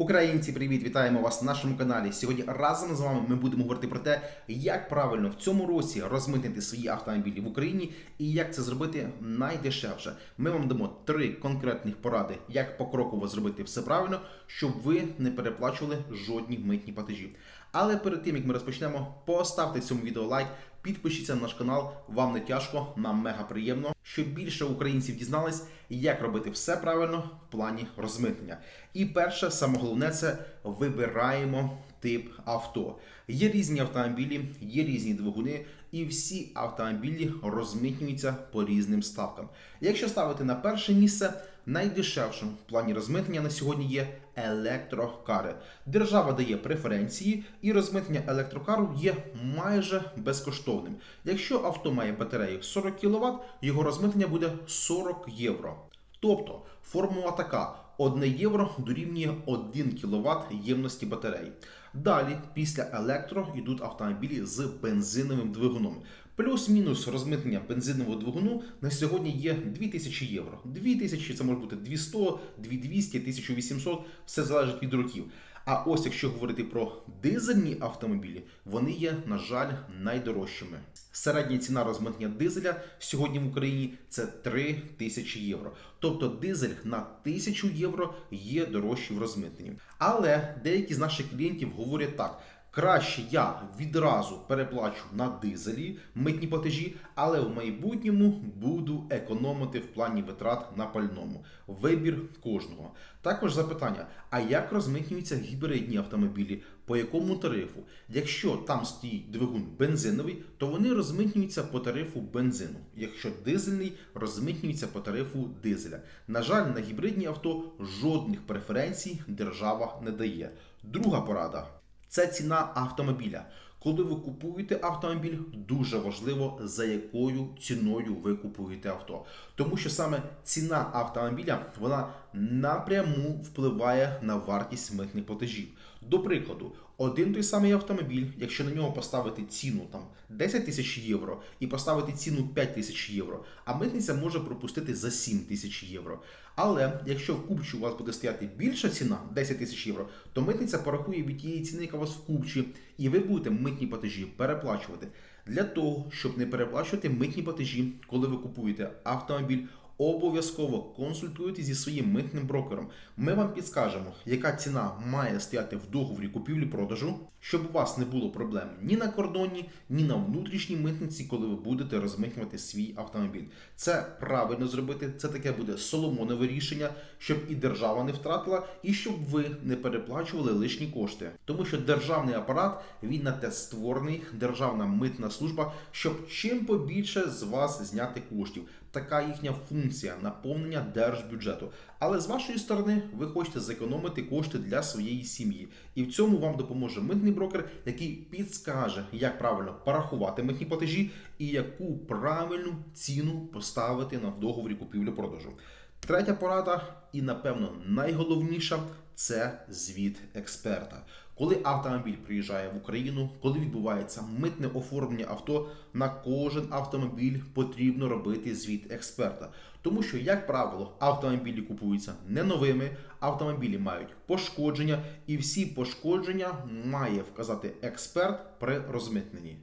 Українці, привіт! Вітаємо вас на нашому каналі. Сьогодні разом з вами ми будемо говорити про те, як правильно в цьому році розмитнити свої автомобілі в Україні і як це зробити найдешевше. Ми вам дамо три конкретних поради, як покроково зробити все правильно, щоб ви не переплачували жодні митні платежі. Але перед тим як ми розпочнемо, поставте цьому відео лайк, підпишіться на наш канал. Вам не тяжко, нам мега приємно, щоб більше українців дізнались, як робити все правильно в плані розмитнення. І перше, саме головне, це вибираємо тип авто. Є різні автомобілі, є різні двигуни, і всі автомобілі розмитнюються по різним ставкам. Якщо ставити на перше місце, найдешевшим в плані розмитнення на сьогодні є електрокари. Держава дає преференції, і розмитнення електрокару є майже безкоштовним. Якщо авто має батарею 40 кВт, його розмитнення буде 40 євро. Тобто формула така: 1 євро дорівнює 1 кВт ємності батареї. Далі, після електро, йдуть автомобілі з бензиновим двигуном. Плюс-мінус розмитнення бензинового двигуну на сьогодні є 2000 євро. 2000 це може бути 200, 2200, 1800, все залежить від років. А ось якщо говорити про дизельні автомобілі, вони є, на жаль, найдорожчими. Середня ціна розмитнення дизеля сьогодні в Україні це 3 тисячі євро. Тобто дизель на 1000 євро є дорожчий в розмитненні. Але деякі з наших клієнтів говорять так. Краще я відразу переплачу на дизелі митні платежі, але в майбутньому буду економити в плані витрат на пальному. Вибір кожного. Також запитання: а як розмитнюються гібридні автомобілі? По якому тарифу? Якщо там стоїть двигун бензиновий, то вони розмитнюються по тарифу бензину. Якщо дизельний, розмитнюється по тарифу дизеля. На жаль, на гібридні авто жодних преференцій держава не дає. Друга порада. Це ціна автомобіля. Коли ви купуєте автомобіль, дуже важливо, за якою ціною ви купуєте авто. Тому що саме ціна автомобіля вона напряму впливає на вартість митних платежів. До прикладу, один той самий автомобіль, якщо на нього поставити ціну там 10 тисяч євро і поставити ціну 5 тисяч євро, а митниця може пропустити за 7 тисяч євро. Але якщо в купчі у вас буде стояти більша ціна 10 тисяч євро, то митниця порахує від тієї ціни, яка у вас в купчі, і ви будете митні платежі переплачувати. Для того, щоб не переплачувати митні платежі, коли ви купуєте автомобіль, обов'язково консультуйтесь зі своїм митним брокером. Ми вам підскажемо, яка ціна має стояти в договорі купівлі-продажу, щоб у вас не було проблем ні на кордоні, ні на внутрішній митниці, коли ви будете розмитнювати свій автомобіль. Це правильно зробити. Це таке буде соломонове рішення, щоб і держава не втратила, і щоб ви не переплачували лишні кошти. Тому що державний апарат він на те створений, державна митна служба, щоб чим побільше з вас зняти коштів. Така їхня функція наповнення держбюджету. Але з вашої сторони ви хочете зекономити кошти для своєї сім'ї. І в цьому вам допоможе митний брокер, який підскаже, як правильно порахувати митні платежі і яку правильну ціну поставити на договорі купівлі-продажу. Третя порада, і напевно найголовніша це звіт експерта. Коли автомобіль приїжджає в Україну, коли відбувається митне оформлення авто, на кожен автомобіль потрібно робити звіт експерта. Тому що, як правило, автомобілі купуються не новими, автомобілі мають пошкодження, і всі пошкодження має вказати експерт при розмитненні.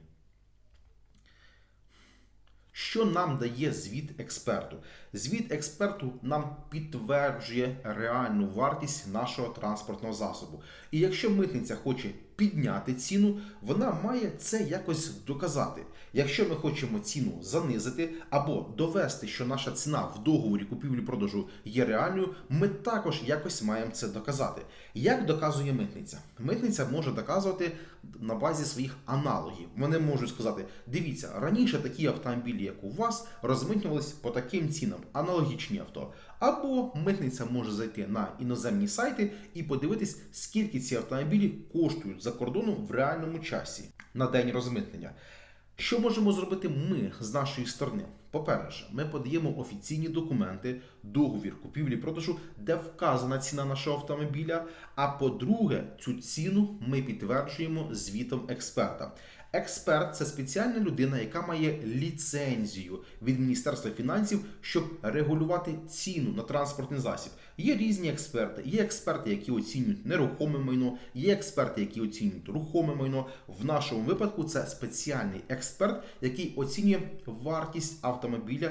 Що нам дає звіт експерту? Звіт експерту нам підтверджує реальну вартість нашого транспортного засобу. І якщо митниця хоче підняти ціну, вона має це якось доказати. Якщо ми хочемо ціну занизити або довести, що наша ціна в договорі купівлі-продажу є реальною, ми також якось маємо це доказати. Як доказує митниця? Митниця може доказувати на базі своїх аналогів. Вони можуть сказати: дивіться, раніше такі автомобілі, як у вас, розмитнювались по таким цінам, аналогічні авто. Або митниця може зайти на іноземні сайти і подивитись, скільки ці автомобілі коштують за кордоном в реальному часі на день розмитнення. Що можемо зробити ми з нашої сторони? По-перше, ми подаємо офіційні документи, договір купівлі-продажу, де вказана ціна нашого автомобіля. А по-друге, цю ціну ми підтверджуємо звітом експерта. Експерт це спеціальна людина, яка має ліцензію від Міністерства фінансів, щоб регулювати ціну на транспортний засіб. Є різні експерти. Є експерти, які оцінюють нерухоме майно, є експерти, які оцінюють рухоме майно. В нашому випадку це спеціальний експерт, який оцінює вартість автомобіля,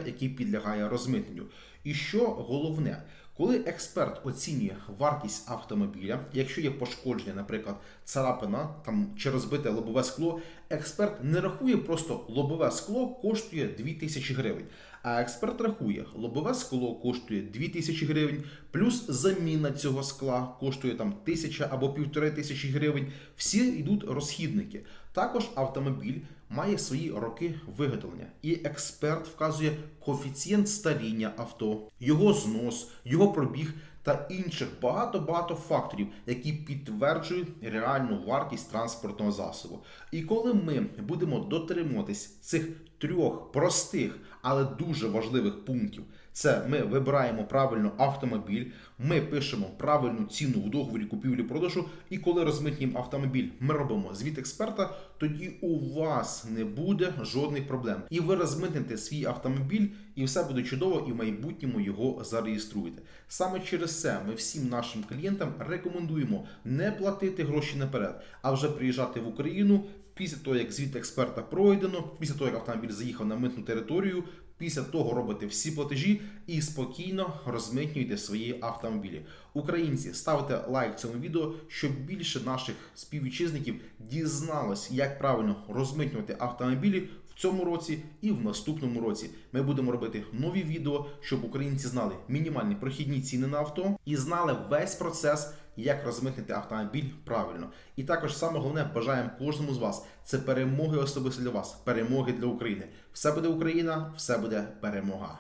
який підлягає розмитненню. І що головне, коли експерт оцінює вартість автомобіля, якщо є пошкодження, наприклад, царапина там чи розбите лобове скло, експерт не рахує просто лобове скло коштує 2000 гривень. А експерт рахує, лобове скло коштує 2000 гривень, плюс заміна цього скла коштує там 1000 або півтори тисячі гривень. Всі йдуть розхідники. Також автомобіль має свої роки виготовлення, і експерт вказує коефіцієнт старіння авто, його знос, його пробіг та інших багато-багато факторів, які підтверджують реальну вартість транспортного засобу. І коли ми будемо дотримуватись цих трьох простих, але дуже важливих пунктів, це ми вибираємо правильно автомобіль, ми пишемо правильну ціну в договорі купівлі-продажу, і коли розмитнюємо автомобіль, ми робимо звіт експерта, тоді у вас не буде жодних проблем. І ви розмитните свій автомобіль, і все буде чудово, і в майбутньому його зареєструєте. Саме через це ми всім нашим клієнтам рекомендуємо не платити гроші наперед, а вже приїжджати в Україну. Після того, як звіт експерта пройдено, після того, як автомобіль заїхав на митну територію, після того робите всі платежі і спокійно розмитнюйте свої автомобілі. Українці, ставте лайк цьому відео, щоб більше наших співвітчизників дізналось, як правильно розмитнювати автомобілі цьому році і в наступному році. Ми будемо робити нові відео, щоб українці знали мінімальні прохідні ціни на авто і знали весь процес як розмитнити автомобіль правильно. І також саме головне бажаємо кожному з вас це перемоги особисто для вас, перемоги для України. Все буде Україна, все буде перемога.